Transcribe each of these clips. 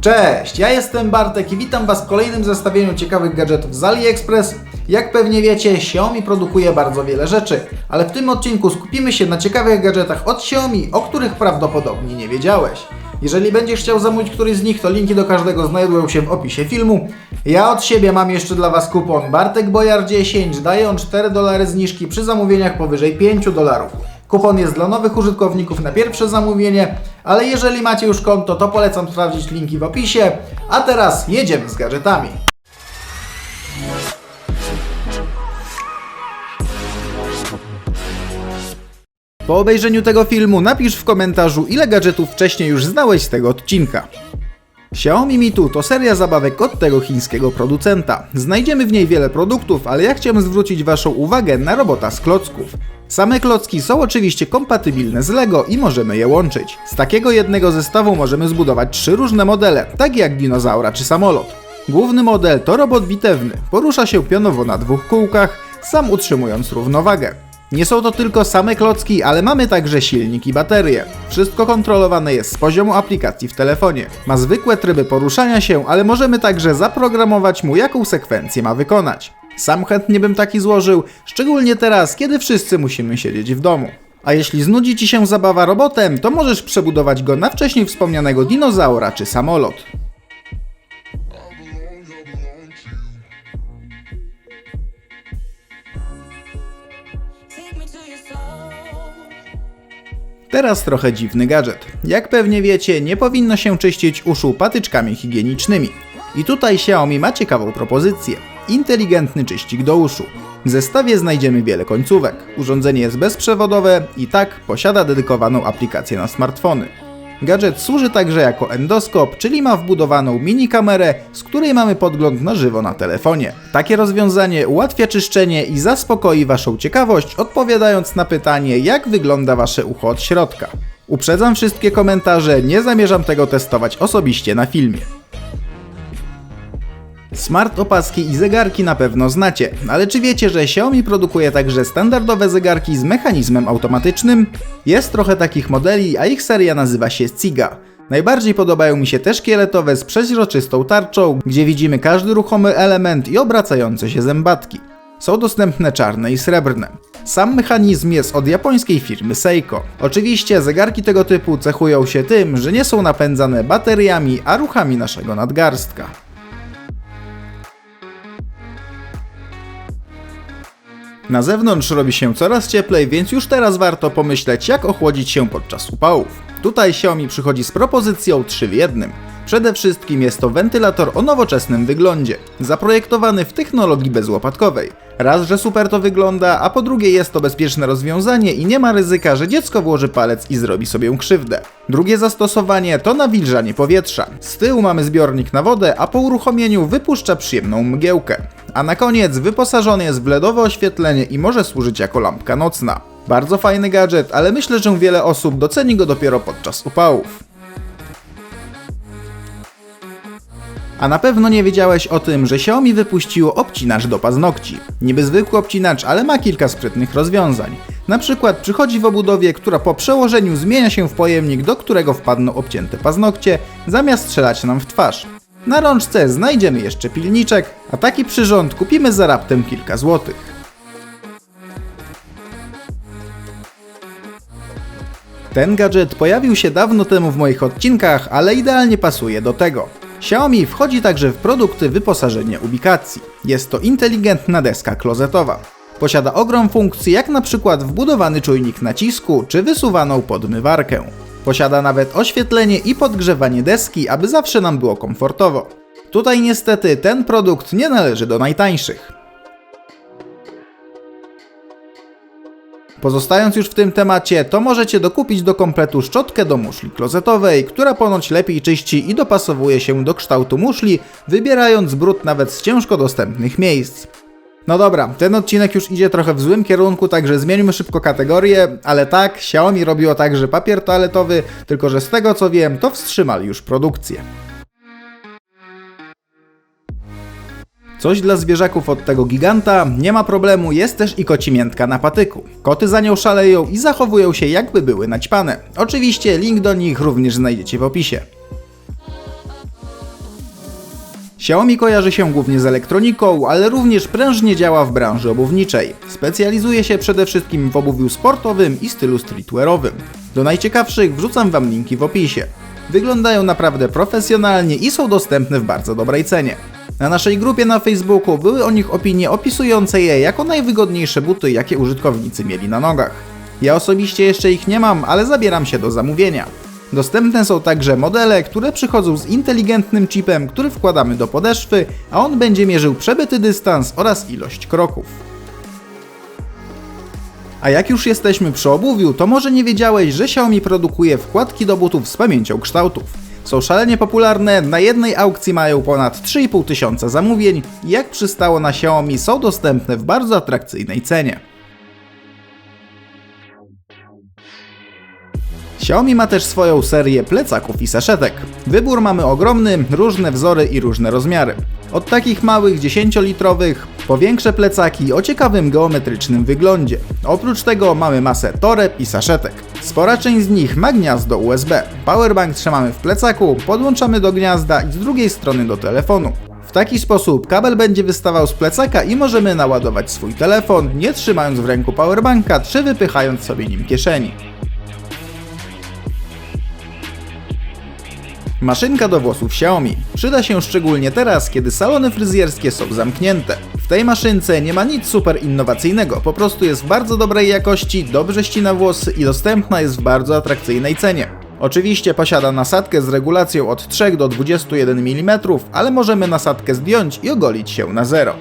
Cześć, ja jestem Bartek i witam Was w kolejnym zestawieniu ciekawych gadżetów z AliExpress. Jak pewnie wiecie, Xiaomi produkuje bardzo wiele rzeczy, ale w tym odcinku skupimy się na ciekawych gadżetach od Xiaomi, o których prawdopodobnie nie wiedziałeś. Jeżeli będziesz chciał zamówić któryś z nich, to linki do każdego znajdują się w opisie filmu. Ja od siebie mam jeszcze dla Was kupon Bartek Bojar 10, daje on 4 dolary zniżki przy zamówieniach powyżej 5 dolarów. Kupon jest dla nowych użytkowników na pierwsze zamówienie, ale jeżeli macie już konto, to polecam sprawdzić linki w opisie. A teraz jedziemy z gadżetami. Po obejrzeniu tego filmu napisz w komentarzu, ile gadżetów wcześniej już znałeś z tego odcinka. Xiaomi Mi Tu to seria zabawek od tego chińskiego producenta. Znajdziemy w niej wiele produktów, ale ja chciałem zwrócić Waszą uwagę na robota z klocków. Same klocki są oczywiście kompatybilne z Lego i możemy je łączyć. Z takiego jednego zestawu możemy zbudować trzy różne modele, takie jak dinozaura czy samolot. Główny model to robot bitewny, porusza się pionowo na dwóch kółkach, sam utrzymując równowagę. Nie są to tylko same klocki, ale mamy także silnik i baterie. Wszystko kontrolowane jest z poziomu aplikacji w telefonie. Ma zwykłe tryby poruszania się, ale możemy także zaprogramować mu jaką sekwencję ma wykonać. Sam chętnie bym taki złożył, szczególnie teraz, kiedy wszyscy musimy siedzieć w domu. A jeśli znudzi Ci się zabawa robotem, to możesz przebudować go na wcześniej wspomnianego dinozaura czy samolot. Teraz trochę dziwny gadżet. Jak pewnie wiecie, nie powinno się czyścić uszu patyczkami higienicznymi. I tutaj Xiaomi ma ciekawą propozycję. Inteligentny czyścik do uszu. W zestawie znajdziemy wiele końcówek. Urządzenie jest bezprzewodowe i tak posiada dedykowaną aplikację na smartfony. Gadżet służy także jako endoskop, czyli ma wbudowaną mini kamerę, z której mamy podgląd na żywo na telefonie. Takie rozwiązanie ułatwia czyszczenie i zaspokoi Waszą ciekawość, odpowiadając na pytanie, jak wygląda Wasze ucho od środka. Uprzedzam wszystkie komentarze, nie zamierzam tego testować osobiście na filmie. Smart opaski i zegarki na pewno znacie, ale czy wiecie, że Xiaomi produkuje także standardowe zegarki z mechanizmem automatycznym? Jest trochę takich modeli, a ich seria nazywa się Ciga. Najbardziej podobają mi się te szkieletowe z przeźroczystą tarczą, gdzie widzimy każdy ruchomy element i obracające się zębatki. Są dostępne czarne i srebrne. Sam mechanizm jest od japońskiej firmy Seiko. Oczywiście zegarki tego typu cechują się tym, że nie są napędzane bateriami, a ruchami naszego nadgarstka. Na zewnątrz robi się coraz cieplej, więc już teraz warto pomyśleć, jak ochłodzić się podczas upałów. Tutaj Xiaomi przychodzi z propozycją 3 w jednym. Przede wszystkim jest to wentylator o nowoczesnym wyglądzie, zaprojektowany w technologii bezłopatkowej. Raz, że super to wygląda, a po drugie jest to bezpieczne rozwiązanie i nie ma ryzyka, że dziecko włoży palec i zrobi sobie krzywdę. Drugie zastosowanie to nawilżanie powietrza. Z tyłu mamy zbiornik na wodę, a po uruchomieniu wypuszcza przyjemną mgiełkę. A na koniec wyposażony jest w LEDowe oświetlenie i może służyć jako lampka nocna. Bardzo fajny gadżet, ale myślę, że wiele osób doceni go dopiero podczas upałów. A na pewno nie wiedziałeś o tym, że Xiaomi wypuściło obcinacz do paznokci. Niby zwykły obcinacz, ale ma kilka sprytnych rozwiązań. Na przykład przychodzi w obudowie, która po przełożeniu zmienia się w pojemnik, do którego wpadną obcięte paznokcie, zamiast strzelać nam w twarz. Na rączce znajdziemy jeszcze pilniczek, a taki przyrząd kupimy za raptem kilka złotych. Ten gadżet pojawił się dawno temu w moich odcinkach, ale idealnie pasuje do tego. Xiaomi wchodzi także w produkty wyposażenia ubikacji. Jest to inteligentna deska klozetowa. Posiada ogrom funkcji, jak na przykład wbudowany czujnik nacisku czy wysuwaną podmywarkę. Posiada nawet oświetlenie i podgrzewanie deski, aby zawsze nam było komfortowo. Tutaj niestety ten produkt nie należy do najtańszych. Pozostając już w tym temacie, to możecie dokupić do kompletu szczotkę do muszli klozetowej, która ponoć lepiej czyści i dopasowuje się do kształtu muszli, wybierając brud nawet z ciężko dostępnych miejsc. No dobra, ten odcinek już idzie trochę w złym kierunku, także zmieńmy szybko kategorię, ale tak, Xiaomi robiło także papier toaletowy, tylko że z tego co wiem, to wstrzymali już produkcję. Coś dla zwierzaków od tego giganta, nie ma problemu, jest też i kocimiętka na patyku. Koty za nią szaleją i zachowują się jakby były naćpane. Oczywiście link do nich również znajdziecie w opisie. Xiaomi kojarzy się głównie z elektroniką, ale również prężnie działa w branży obuwniczej. Specjalizuje się przede wszystkim w obuwiu sportowym i stylu streetwearowym. Do najciekawszych wrzucam wam linki w opisie. Wyglądają naprawdę profesjonalnie i są dostępne w bardzo dobrej cenie. Na naszej grupie na Facebooku były o nich opinie opisujące je jako najwygodniejsze buty, jakie użytkownicy mieli na nogach. Ja osobiście jeszcze ich nie mam, ale zabieram się do zamówienia. Dostępne są także modele, które przychodzą z inteligentnym chipem, który wkładamy do podeszwy, a on będzie mierzył przebyty dystans oraz ilość kroków. A jak już jesteśmy przy obuwiu, to może nie wiedziałeś, że Xiaomi produkuje wkładki do butów z pamięcią kształtów. Są szalenie popularne, na jednej aukcji mają ponad 3,5 tysiąca zamówień i jak przystało na Xiaomi są dostępne w bardzo atrakcyjnej cenie. Xiaomi ma też swoją serię plecaków i saszetek. Wybór mamy ogromny, różne wzory i różne rozmiary. Od takich małych 10-litrowych po większe plecaki o ciekawym geometrycznym wyglądzie. Oprócz tego mamy masę toreb i saszetek. Spora część z nich ma gniazdo USB. Powerbank trzymamy w plecaku, podłączamy do gniazda i z drugiej strony do telefonu. W taki sposób kabel będzie wystawał z plecaka i możemy naładować swój telefon, nie trzymając w ręku powerbanka czy wypychając sobie nim kieszeni. Maszynka do włosów Xiaomi. Przyda się szczególnie teraz, kiedy salony fryzjerskie są zamknięte. W tej maszynce nie ma nic super innowacyjnego, po prostu jest w bardzo dobrej jakości, dobrze ścina włosy i dostępna jest w bardzo atrakcyjnej cenie. Oczywiście posiada nasadkę z regulacją od 3 do 21 mm, ale możemy nasadkę zdjąć i ogolić się na zero.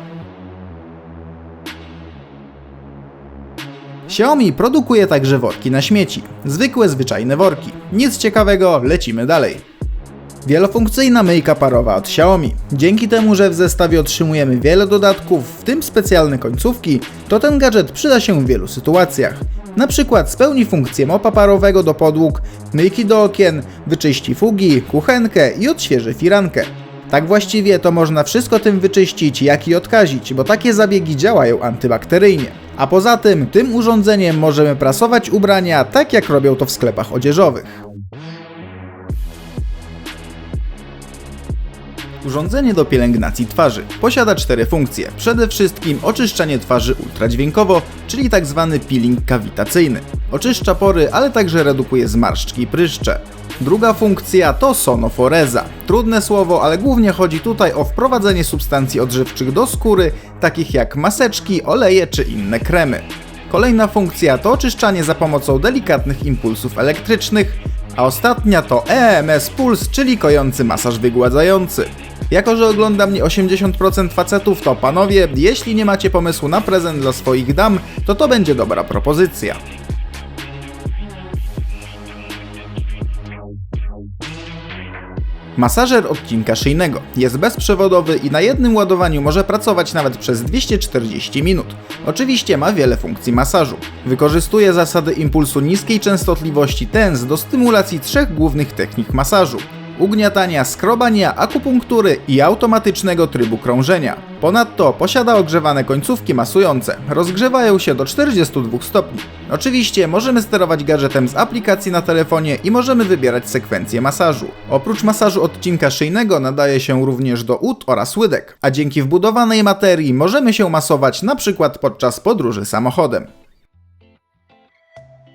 Xiaomi produkuje także worki na śmieci. Zwykłe, zwyczajne worki. Nic ciekawego, lecimy dalej. Wielofunkcyjna myjka parowa od Xiaomi. Dzięki temu, że w zestawie otrzymujemy wiele dodatków, w tym specjalne końcówki, to ten gadżet przyda się w wielu sytuacjach. Na przykład spełni funkcję mopa parowego do podłóg, myjki do okien, wyczyści fugi, kuchenkę i odświeży firankę. Tak właściwie to można wszystko tym wyczyścić, jak i odkazić, bo takie zabiegi działają antybakteryjnie. A poza tym, tym urządzeniem możemy prasować ubrania tak jak robią to w sklepach odzieżowych. Urządzenie do pielęgnacji twarzy. Posiada cztery funkcje. Przede wszystkim oczyszczanie twarzy ultradźwiękowo, czyli tzw. peeling kawitacyjny. Oczyszcza pory, ale także redukuje zmarszczki i pryszcze. Druga funkcja to sonoforeza. Trudne słowo, ale głównie chodzi tutaj o wprowadzenie substancji odżywczych do skóry, takich jak maseczki, oleje czy inne kremy. Kolejna funkcja to oczyszczanie za pomocą delikatnych impulsów elektrycznych, a ostatnia to EMS Puls, czyli kojący masaż wygładzający. Jako, że ogląda mnie 80% facetów, to panowie, jeśli nie macie pomysłu na prezent dla swoich dam, to to będzie dobra propozycja. Masażer odcinka szyjnego jest bezprzewodowy i na jednym ładowaniu może pracować nawet przez 240 minut. Oczywiście ma wiele funkcji masażu. Wykorzystuje zasady impulsu niskiej częstotliwości TENS do stymulacji trzech głównych technik masażu ugniatania, skrobania, akupunktury i automatycznego trybu krążenia. Ponadto posiada ogrzewane końcówki masujące. Rozgrzewają się do 42 stopni. Oczywiście możemy sterować gadżetem z aplikacji na telefonie i możemy wybierać sekwencję masażu. Oprócz masażu odcinka szyjnego nadaje się również do ud oraz łydek, a dzięki wbudowanej materii możemy się masować na przykład podczas podróży samochodem.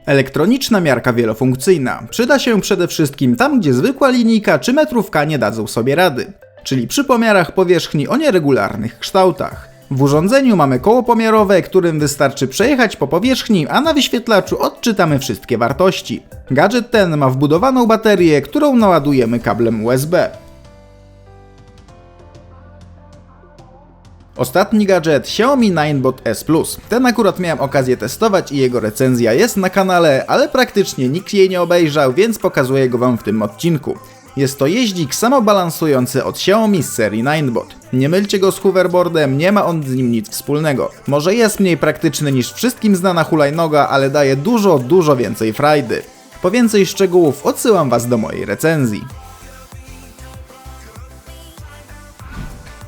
Elektroniczna miarka wielofunkcyjna przyda się przede wszystkim tam, gdzie zwykła linijka czy metrówka nie dadzą sobie rady, czyli przy pomiarach powierzchni o nieregularnych kształtach. W urządzeniu mamy koło pomiarowe, którym wystarczy przejechać po powierzchni, a na wyświetlaczu odczytamy wszystkie wartości. Gadżet ten ma wbudowaną baterię, którą naładujemy kablem USB. Ostatni gadżet Xiaomi 9bot S Plus. Ten akurat miałem okazję testować i jego recenzja jest na kanale, ale praktycznie nikt jej nie obejrzał, więc pokazuję go wam w tym odcinku. Jest to jeździk samobalansujący od Xiaomi z serii 9bot. Nie mylcie go z hoverboardem, nie ma on z nim nic wspólnego. Może jest mniej praktyczny niż wszystkim znana hulajnoga, ale daje dużo, dużo więcej frajdy. Po więcej szczegółów odsyłam was do mojej recenzji.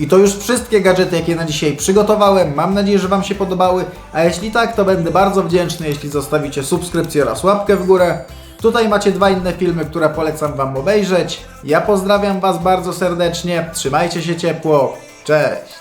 I to już wszystkie gadżety, jakie na dzisiaj przygotowałem. Mam nadzieję, że Wam się podobały. A jeśli tak, to będę bardzo wdzięczny, jeśli zostawicie subskrypcję oraz łapkę w górę. Tutaj macie dwa inne filmy, które polecam Wam obejrzeć. Ja pozdrawiam Was bardzo serdecznie, trzymajcie się ciepło, cześć!